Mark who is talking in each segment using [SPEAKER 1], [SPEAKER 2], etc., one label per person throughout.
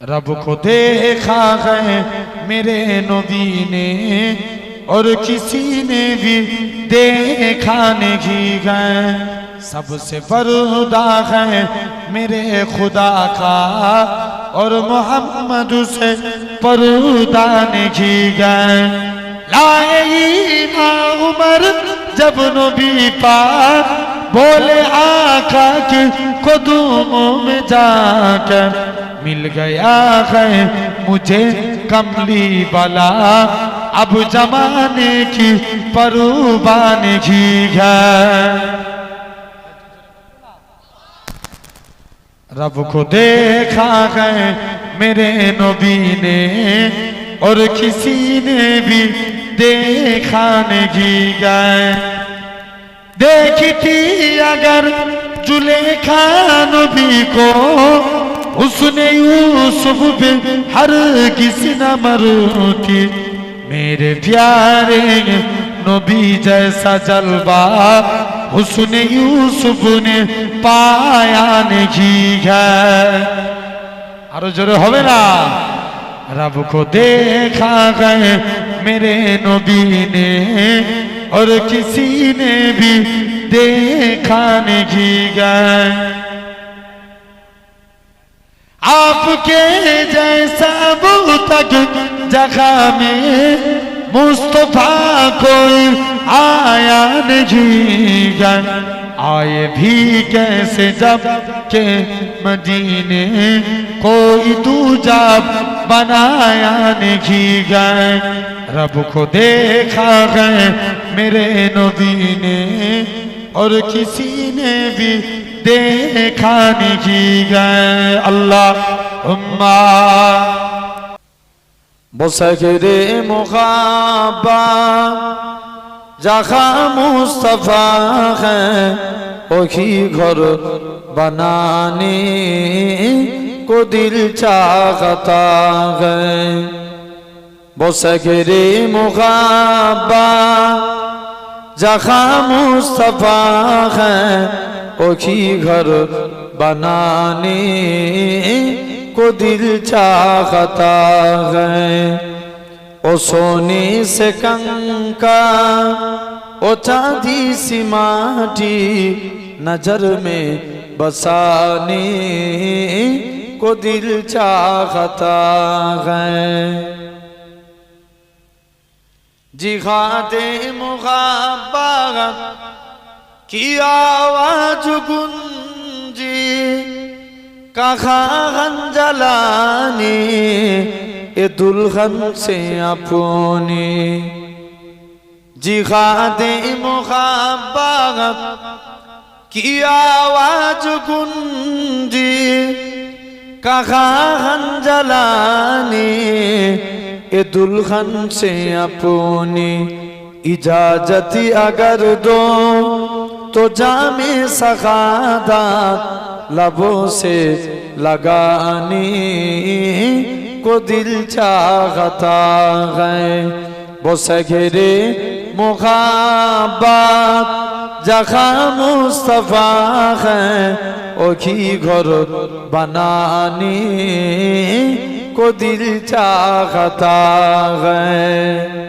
[SPEAKER 1] رب کو دیکھا ہے میرے نبی نے، اور کسی نے بھی دیکھا نہیں گئے سب سے فردا ہے میرے خدا کا، اور محمد سے پردا نہیں گئے لائے ماں عمر جب نبی پا بولے آقا کی قدوموں میں جا کر۔ مل گیا ہے مجھے کملی بلا اب زمانے کی پروبان کی گھر رب کو دیکھا ہے میرے نبی نے اور کسی نے بھی دیکھا نگی گئے دیکھی اگر اگر جلیخا نبی کو حسن یوسف پہ ہر کسی نہ مرتی میرے پیارے نبی جیسا جلبا حسن یوسف نے پایا نہیں ہے۔ اور جرے ہوئے نا۔ رب کو دیکھا گئے میرے نبی نے اور کسی نے بھی دیکھا نہیں گئے۔ آپ کے جیسا تک جگہ میں مصطفیٰ کوئی آیا نہیں گیا آئے بھی کیسے جبکہ مدینے کوئی تو جب بنایا نہیں گئے رب کو دیکھا گئے میرے نبی نے اور کسی نے بھی দেখা নিজি আল্লাহ
[SPEAKER 2] বসে রে মুখাবা মুস্তফা ওহি ঘর বনানি কো দিল চাহতা বসে রে মুখাবা জখা মুস্তফা اسی گھر بنانے کو دل چاہتا ہے۔ او سونے سے کنکا، او چاندی سی ماتی نجر میں بسانے کو دل چاہتا ہے۔ جی خاتے مغابت কি আওয়াজ গুঞ্জি, কাখা গঞ্জালানি এ দুলহন সে আপনি। জিহাদে মোহাবাগত কি আওয়াজ গুঞ্জি, কাখা গঞ্জালানি এ দুলহন সে আপনি। ইজাজতি আগর দোম تو جام سخادات لبوں سے لگانے کو دل چاہتا ہے وہ سگرے مخابات جخا مصطفیٰ ہے اوکھی گھر بنانے کو دل چاہتا ہے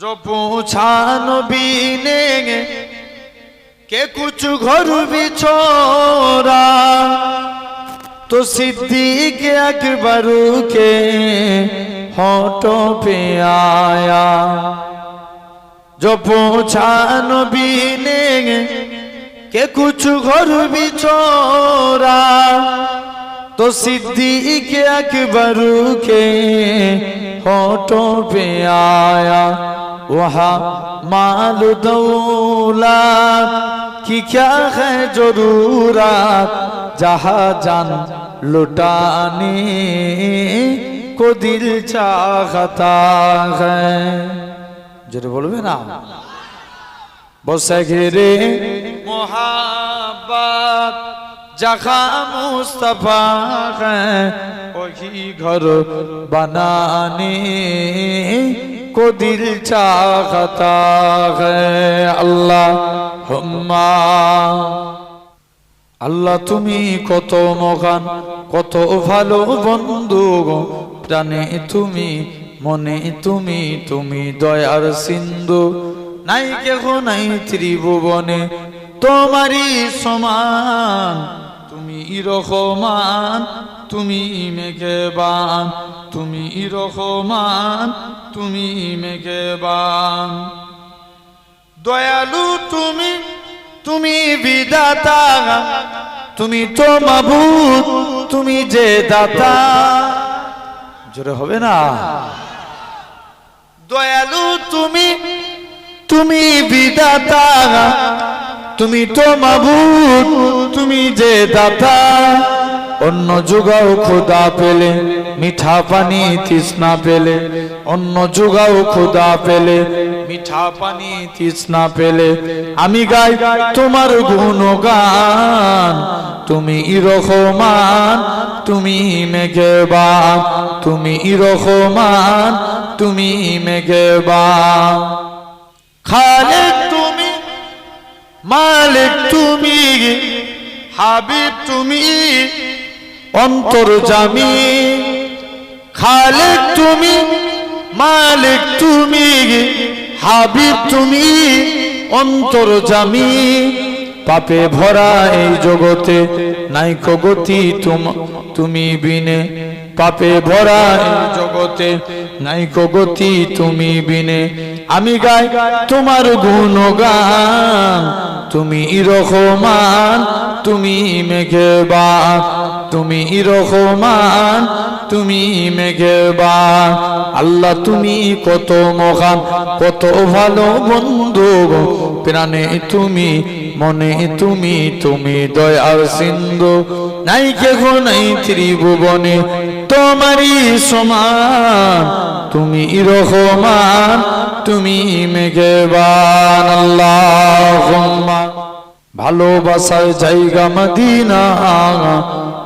[SPEAKER 2] जो पूछा नबी ने के कुछ घर भी छोड़ा तो सिद्दीक अकबर के होठों पे आया जो पूछा नबी ने के कुछ घर भी छोड़ा तो सिद्दीक अकबर के होठों पे आया وہاں مال دولت کی کیا ہے ضرورت جہاں جان لٹانے کو دل چاہتا ہے جرے بولو میں نا بس گھیرے محبت جگہ مصطفیٰ ہے وہی گھر بنانے کو دل چاہتا ہے اللہ ہما আল্লাহ তুমি কত মহান কত ভালো বন্ধু প্রাণে তুমি মনে তুমি তুমি দয়ার সিন্ধু নাই কেহ নাই ত্রিভুবনে, তোমারই সমান। তুমি রহমান তুমি মেঘবান, তুমি রহমান, তুমি মেঘবান। দয়ালু তুমি তুমি বিদাতা তুমি তো মাবুদ, তুমি যে দাতা। জোরে হবে না? দয়ালু তুমি তুমি বিদাতা তুমি তো মাবুদ, তুমি যে দাতা। অন্য যুগাও খোদা পেলে, মিঠা পানি তৃষ্ণা পেলে। অন্য যুগাও খোদা পেলে, মিঠা পানি তৃষ্ণা পেলে। আমি গাই তোমার গুণগান, তুমি রহমান তুমি মেঘবান, তুমি রহমান তুমি মেঘবান। খালেক তুমি, মালিক তুমি, হাবিব তুমি অন্তর জামি। খালেক তুমি, মালিক তুমি, হাবিব তুমি, অন্তর জামি। পাপে ভরা এই জগতে নাইকো গতি তুম- বিনে। পাপে ভরা এই জগতে নাইকো গতি তুমি বিনে। আমি গাই তোমার গুণগান, তুমি রহমান, তুমি মেঘবান তুমি রহমান তুমি মেঘবান আল্লাহ, তুমি কত মহান, কত ভালো বন্ধু। প্রাণে তুমি, মনে তুমি তুমি দয়ার সিন্ধু। নাই কেহ নাই ত্রিভুবনে, তোমারই সমান। তুমি রহমান তুমি মেঘবান আল্লাহুম্মা, ভালোবাসার জায়গা মদিনা।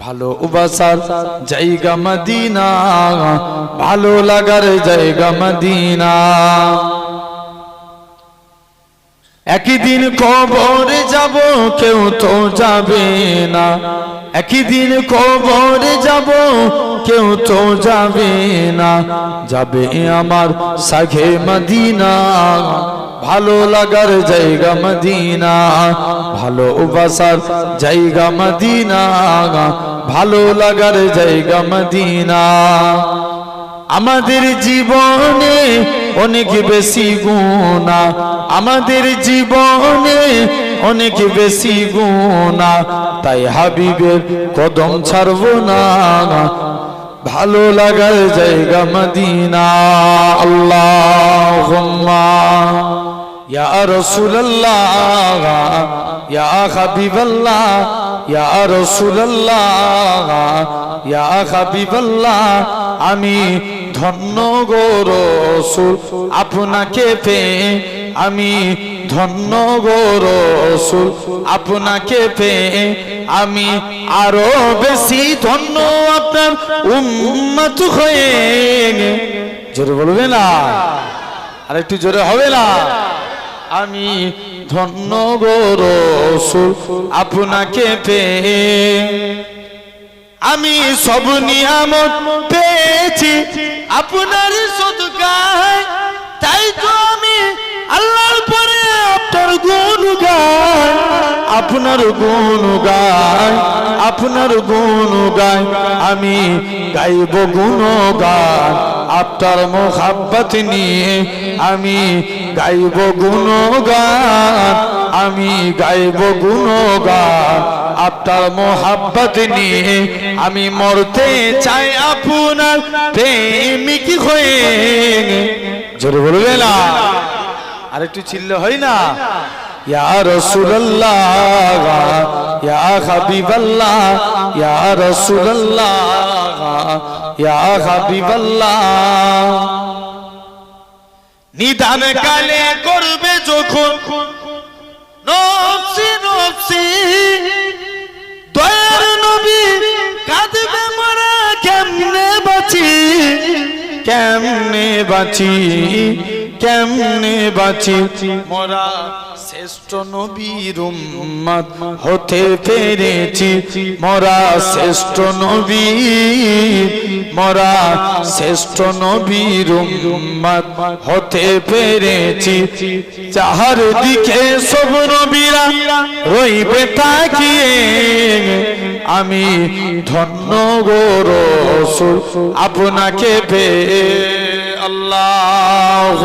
[SPEAKER 2] ভালোবাসার জায়গা মদিনা ভালো লাগার জায়গা মদিনা। একই দিন কবরে যাব, কেউ তো যাবে না। একই দিন কবরে যাব, কেউ তো যাবে না। যাবে আমার সাঘে মদিনা, ভালো লাগার জায়গা মদিনা ভালোবাসার জায়গা মদিনা, ভালো লাগার জায়গা মদিনা। আমাদের জীবনে অনেক বেশি গুণা। আমাদের জীবনে অনেক বেশি গুণা। তাই হাবিবের কদম ছাড়ব না। ভালো লাগার জায়গা মদিনা। আল্লাহ ইয়া রসুল্লাহ ইয়া হাবিবাল্লাহ। ইয়া রসুল্লাহ ইয়া হাবিবাল্লাহ। আমি ধন্য গো রসুল, আপনাকে পেয়ে আমি ধন্য গো রসুল, আপনাকে পেয়ে আমি আরও বেশি ধন্য আপনার উম্মত হয়ে জোরে বলবে না? আর একটু জোরে হবে না? আমি ধন্য গো রসুল, আপনাকে পেয়ে আমি সব নিয়ামত পেয়েছি। আপনার সদকায়, তাই তো আমি আল্লাহর পরে আপনার গুণ গাই আপনার গুণ গাই আপনার গুণ গাই আমি গাইব গুণ গান আপনার মোহাব্বত নিয়ে আমি গাইব গুণ গান আমি গাইব গুণ গান আপনার মোহাব্বত নিয়ে আমি মরতে চাই আপনার প্রেমিক হয়ে। জোরে বলবে না। আর একটু চিল্লে হয় না। নিদান কালে করবে যখন নফসি নফসি। দয়ার নবী কাঁদবে মরা কেমনে বাঁচি? কেমনে বাঁচি? কেমনে বাঁচি? মোরা শ্রেষ্ঠ নবীর উম্মত হতে পেরেছি। মোরা শ্রেষ্ঠ নবী মোরা শ্রেষ্ঠ নবীর উম্মত হতে পেরেছি। চাহার দিকে সব নবীরা রইবে তাকিয়ে, আমি ধন্য গো আপনাকে পে আল্লাহ